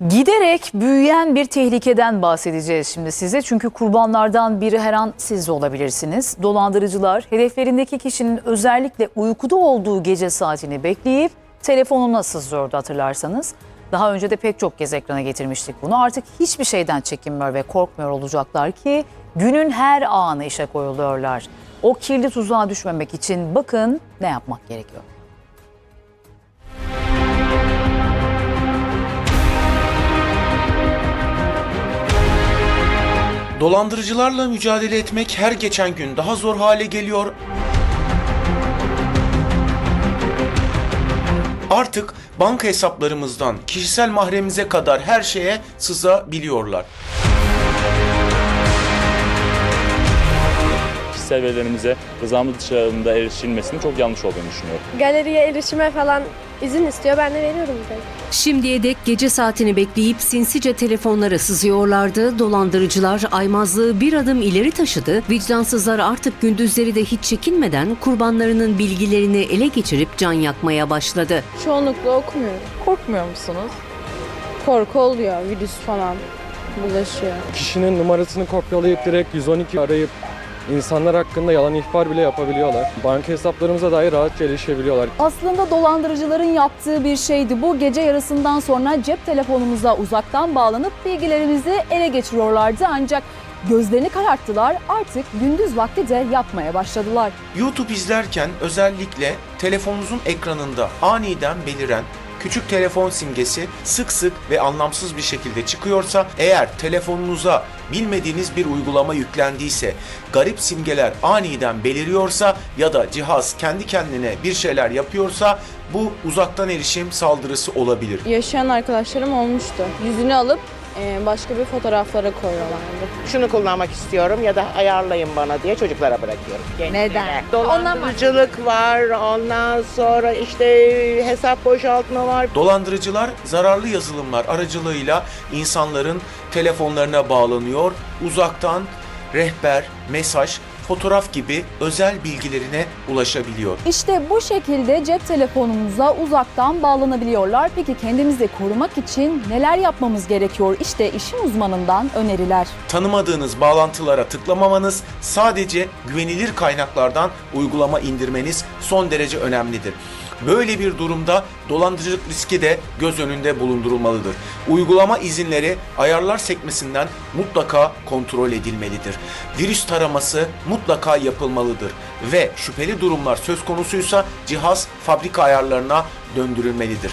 Giderek büyüyen bir tehlikeden bahsedeceğiz şimdi size. Çünkü kurbanlardan biri her an siz de olabilirsiniz. Dolandırıcılar hedeflerindeki kişinin özellikle uykuda olduğu gece saatini bekleyip telefonuna sızıyordu hatırlarsanız. Daha önce de pek çok kez ekrana getirmiştik bunu. Artık hiçbir şeyden çekinmiyor ve korkmuyor olacaklar ki günün her anı işe koyuluyorlar. O kirli tuzağa düşmemek için bakın ne yapmak gerekiyor. Dolandırıcılarla mücadele etmek her geçen gün daha zor hale geliyor. Artık banka hesaplarımızdan kişisel mahremimize kadar her şeye sızabiliyorlar. kişisel verilerimize rızamız dışarında erişilmesinin çok yanlış olduğunu düşünüyorum. galeriye erişime falan izin istiyor. Ben de veriyorum direkt. Şimdiye dek gece saatini bekleyip sinsice telefonlara sızıyorlardı. Dolandırıcılar aymazlığı bir adım ileri taşıdı. Vicdansızlar artık gündüzleri de hiç çekinmeden kurbanlarının bilgilerini ele geçirip can yakmaya başladı. Çoğunlukla okumuyorum. Korkmuyor musunuz? Korku oluyor, virüs falan bulaşıyor. kişinin numarasını kopyalayıp direkt 112 arayıp insanlar hakkında yalan ihbar bile yapabiliyorlar. Banka hesaplarımıza dair rahatça erişebiliyorlar. Aslında dolandırıcıların yaptığı bir şeydi bu. Gece yarısından sonra cep telefonumuza uzaktan bağlanıp bilgilerimizi ele geçiriyorlardı. Ancak gözlerini kararttılar artık gündüz vakti de yapmaya başladılar. YouTube izlerken özellikle telefonunuzun ekranında aniden beliren küçük telefon simgesi sık sık ve anlamsız bir şekilde çıkıyorsa eğer telefonunuza bilmediğiniz bir uygulama yüklendiyse garip simgeler aniden beliriyorsa ya da cihaz kendi kendine bir şeyler yapıyorsa bu uzaktan erişim saldırısı olabilir. Yaşayan arkadaşlarım olmuştu. Yüzünü alıp başka bir fotoğraflara koyuyorlardı. şunu kullanmak istiyorum ya da ayarlayın bana diye çocuklara bırakıyorum. Gençlere. Neden? Dolandırıcılık var, ondan sonra işte hesap boşaltma var. Dolandırıcılar zararlı yazılımlar aracılığıyla insanların telefonlarına bağlanıyor, uzaktan rehber, mesaj, fotoğraf gibi özel bilgilerine ulaşabiliyor. İşte bu şekilde cep telefonumuza uzaktan bağlanabiliyorlar. Peki kendimizi korumak için neler yapmamız gerekiyor? İşte işin uzmanından öneriler. Tanımadığınız bağlantılara tıklamamanız, sadece güvenilir kaynaklardan uygulama indirmeniz son derece önemlidir. Böyle bir durumda dolandırıcılık riski de göz önünde bulundurulmalıdır. Uygulama izinleri ayarlar sekmesinden mutlaka kontrol edilmelidir. Virüs taraması mutlaka yapılmalıdır ve şüpheli durumlar söz konusuysa cihaz fabrika ayarlarına döndürülmelidir.